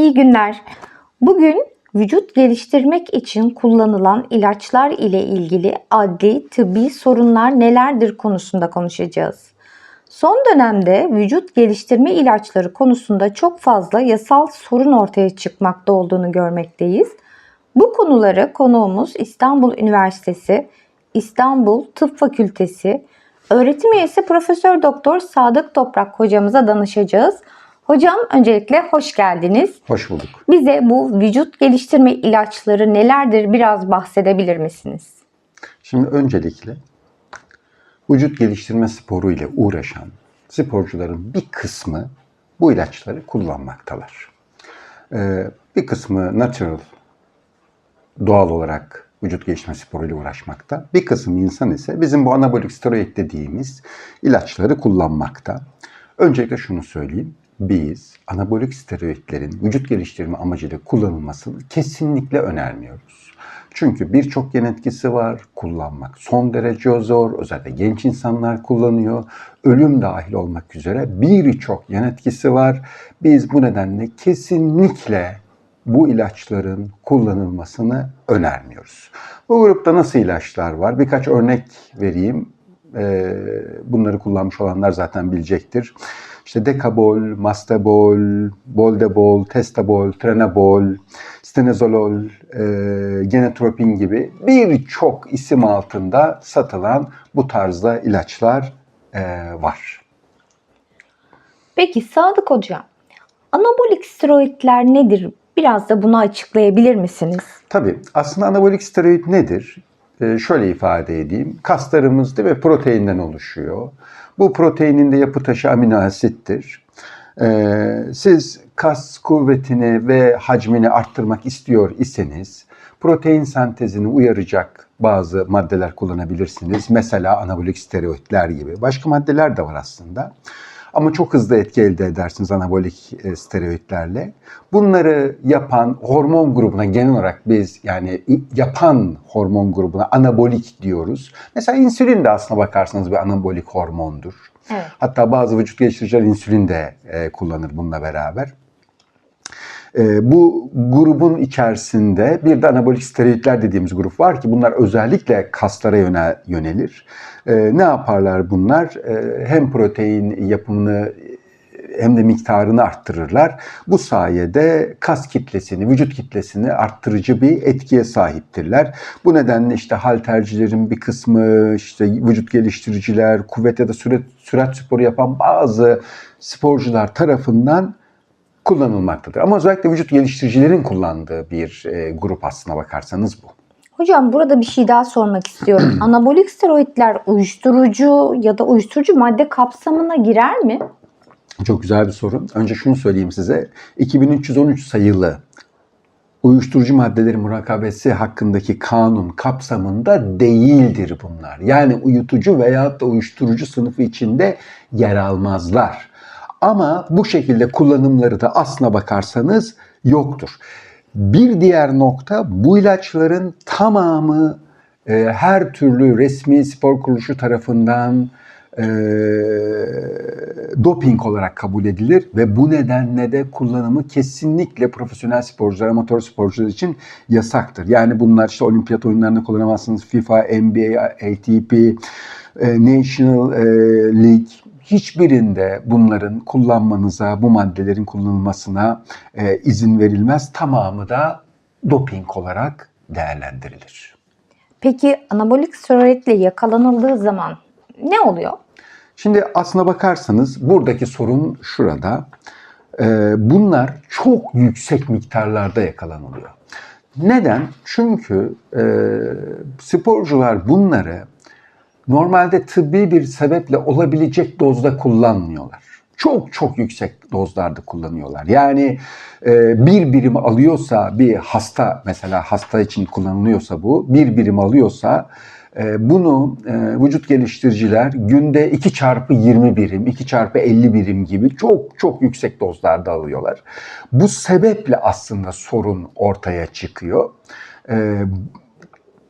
İyi günler. Bugün vücut geliştirmek için kullanılan ilaçlar ile ilgili adli tıbbi sorunlar nelerdir konusunda konuşacağız. Son dönemde vücut geliştirme ilaçları konusunda çok fazla yasal sorun ortaya çıkmakta olduğunu görmekteyiz. Bu konuları konuğumuz İstanbul Üniversitesi İstanbul Tıp Fakültesi öğretim üyesi Profesör Doktor Sadık Toprak hocamıza danışacağız. Hocam öncelikle hoş geldiniz. Hoş bulduk. Bize bu vücut geliştirme ilaçları nelerdir biraz bahsedebilir misiniz? Şimdi öncelikle vücut geliştirme sporu ile uğraşan sporcuların bir kısmı bu ilaçları kullanmaktalar. Ee, bir kısmı natural, doğal olarak vücut geliştirme sporu ile uğraşmakta. Bir kısım insan ise bizim bu anabolik steroid dediğimiz ilaçları kullanmakta. Öncelikle şunu söyleyeyim. Biz anabolik steroidlerin vücut geliştirme amacıyla kullanılmasını kesinlikle önermiyoruz. Çünkü birçok yan etkisi var. Kullanmak son derece zor. Özellikle genç insanlar kullanıyor. Ölüm dahil olmak üzere birçok yan etkisi var. Biz bu nedenle kesinlikle bu ilaçların kullanılmasını önermiyoruz. Bu grupta nasıl ilaçlar var? Birkaç örnek vereyim. Ee, Bunları kullanmış olanlar zaten bilecektir. İşte dekabol, mastabol, boldebol, testabol, trenabol, stenezolol, e, genetropin gibi birçok isim altında satılan bu tarzda ilaçlar e, var. Peki Sadık Hocam, anabolik steroidler nedir? Biraz da bunu açıklayabilir misiniz? Tabii aslında anabolik steroid nedir? Ee, şöyle ifade edeyim. Kaslarımız değil mi proteinden oluşuyor. Bu proteinin de yapı taşı amino asittir. Ee, siz kas kuvvetini ve hacmini arttırmak istiyor iseniz protein sentezini uyaracak bazı maddeler kullanabilirsiniz. Mesela anabolik steroidler gibi. Başka maddeler de var aslında. Ama çok hızlı etki elde edersiniz anabolik e, steroidlerle. Bunları yapan hormon grubuna genel olarak biz yani yapan hormon grubuna anabolik diyoruz. Mesela insülin de aslına bakarsanız bir anabolik hormondur. Evet. Hatta bazı vücut geliştiriciler insülin de e, kullanır bununla beraber. E, bu grubun içerisinde bir de anabolik steroidler dediğimiz grup var ki bunlar özellikle kaslara yönel, yönelir. E, ne yaparlar bunlar? E, hem protein yapımını hem de miktarını arttırırlar. Bu sayede kas kitlesini, vücut kitlesini arttırıcı bir etkiye sahiptirler. Bu nedenle işte haltercilerin bir kısmı, işte vücut geliştiriciler, kuvvet ya da sürat, sürat sporu yapan bazı sporcular tarafından kullanılmaktadır. Ama özellikle vücut geliştiricilerin kullandığı bir e, grup aslına bakarsanız bu. Hocam burada bir şey daha sormak istiyorum. Anabolik steroidler uyuşturucu ya da uyuşturucu madde kapsamına girer mi? Çok güzel bir soru. Önce şunu söyleyeyim size. 2313 sayılı uyuşturucu maddeleri murakabesi hakkındaki kanun kapsamında değildir bunlar. Yani uyutucu veya da uyuşturucu sınıfı içinde yer almazlar. Ama bu şekilde kullanımları da aslına bakarsanız yoktur. Bir diğer nokta bu ilaçların tamamı e, her türlü resmi spor kuruluşu tarafından e, doping olarak kabul edilir ve bu nedenle de kullanımı kesinlikle profesyonel sporcular, amatör sporcular için yasaktır. Yani bunlar işte olimpiyat oyunlarında kullanamazsınız. FIFA, NBA, ATP, e, National e, League hiçbirinde bunların kullanmanıza, bu maddelerin kullanılmasına e, izin verilmez. Tamamı da doping olarak değerlendirilir. Peki anabolik steroidle yakalanıldığı zaman ne oluyor? Şimdi aslına bakarsanız buradaki sorun şurada. Ee, bunlar çok yüksek miktarlarda yakalanılıyor. Neden? Çünkü e, sporcular bunları normalde tıbbi bir sebeple olabilecek dozda kullanmıyorlar. Çok çok yüksek dozlarda kullanıyorlar. Yani e, bir birim alıyorsa bir hasta mesela hasta için kullanılıyorsa bu bir birim alıyorsa e, bunu e, vücut geliştiriciler günde 2 çarpı 20 birim, 2 çarpı 50 birim gibi çok çok yüksek dozlarda alıyorlar. Bu sebeple aslında sorun ortaya çıkıyor.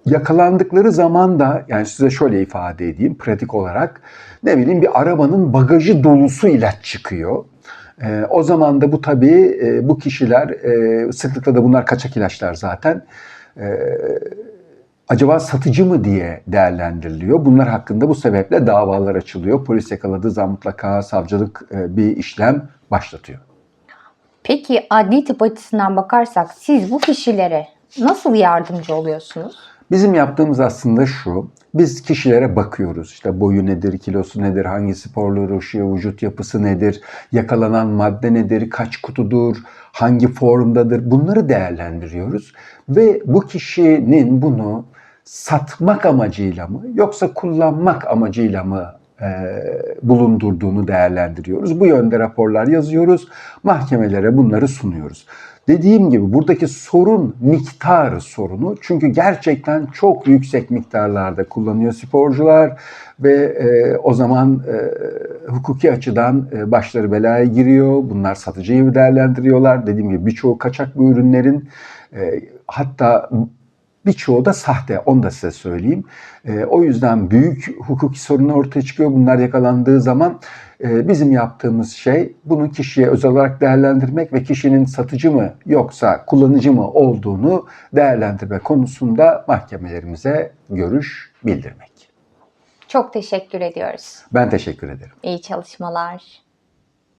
Yakalandıkları zaman da yani size şöyle ifade edeyim pratik olarak ne bileyim bir arabanın bagajı dolusu ilaç çıkıyor. E, o zaman da bu tabii e, bu kişiler e, sıklıkla da bunlar kaçak ilaçlar zaten. E, acaba satıcı mı diye değerlendiriliyor. Bunlar hakkında bu sebeple davalar açılıyor. Polis yakaladığı zaman mutlaka savcılık e, bir işlem başlatıyor. Peki adli tıp açısından bakarsak siz bu kişilere nasıl yardımcı oluyorsunuz? Bizim yaptığımız aslında şu. Biz kişilere bakıyoruz. İşte boyu nedir, kilosu nedir, hangi sporları uğraşıyor, vücut yapısı nedir, yakalanan madde nedir, kaç kutudur, hangi formdadır bunları değerlendiriyoruz. Ve bu kişinin bunu satmak amacıyla mı yoksa kullanmak amacıyla mı e, bulundurduğunu değerlendiriyoruz. Bu yönde raporlar yazıyoruz. Mahkemelere bunları sunuyoruz. Dediğim gibi buradaki sorun miktar sorunu. Çünkü gerçekten çok yüksek miktarlarda kullanıyor sporcular ve e, o zaman e, hukuki açıdan e, başları belaya giriyor. Bunlar satıcıyı değerlendiriyorlar. Dediğim gibi birçoğu kaçak bu ürünlerin e, hatta Birçoğu da sahte, onu da size söyleyeyim. E, o yüzden büyük hukuki sorunlar ortaya çıkıyor. Bunlar yakalandığı zaman e, bizim yaptığımız şey bunu kişiye özel olarak değerlendirmek ve kişinin satıcı mı yoksa kullanıcı mı olduğunu değerlendirme konusunda mahkemelerimize görüş bildirmek. Çok teşekkür ediyoruz. Ben teşekkür ederim. İyi çalışmalar.